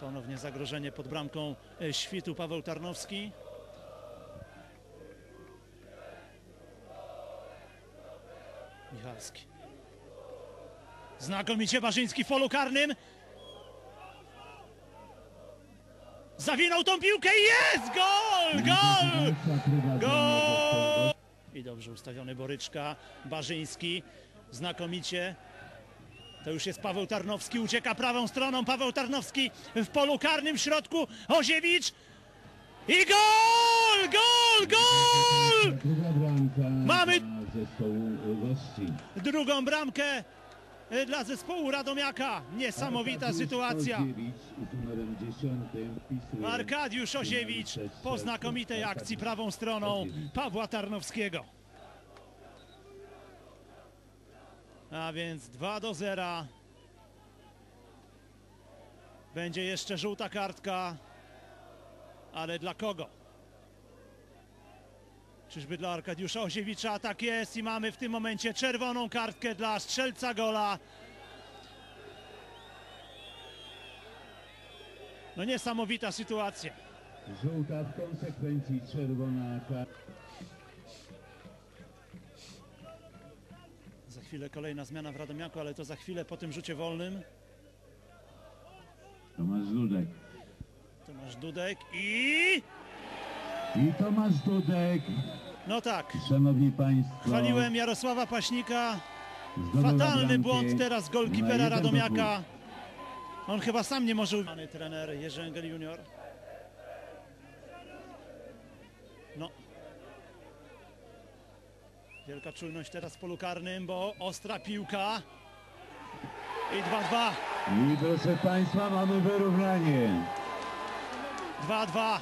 Ponownie zagrożenie pod bramką e, świtu Paweł Tarnowski. Michalski. Znakomicie Barzyński w polu karnym. Zawinął tą piłkę i jest! Gol! Gol! Gol! I dobrze ustawiony Boryczka, Barzyński, znakomicie. To już jest Paweł Tarnowski, ucieka prawą stroną, Paweł Tarnowski w polu karnym w środku, Oziewicz i gol! Gol! Gol! Mamy-. Drugą bramkę e, dla zespołu Radomiaka. Niesamowita sytuacja. Oziewicz z numerem 10 wpisuje Arkadiusz Oziewicz po znakomitej akcji prawą stroną Pawła Tarnowskiego. A więc 2 do 0. Będzie jeszcze żółta kartka. Ale dla kogo? Czyżby dla Arkadiusza Oziewicza? Tak jest i mamy w tym momencie czerwoną kartkę dla strzelca gola. No niesamowita sytuacja. Żółta w konsekwencji czerwona karta. Chwilę kolejna zmiana w Radomiaku, ale to za chwilę po tym rzucie wolnym. Tomasz Dudek. Tomasz Dudek i... I Tomasz Dudek, No tak, szanowni państwo. chwaliłem Jarosława Paśnika. Fatalny błąd teraz golkipera Radomiaka. On chyba sam nie może... Trener Jerzy Engel junior. No. Wielka czujność teraz w polu karnym, bo ostra piłka. I 2-2. dwóch. I proszę państwa, mamy wyrównanie. 2-2.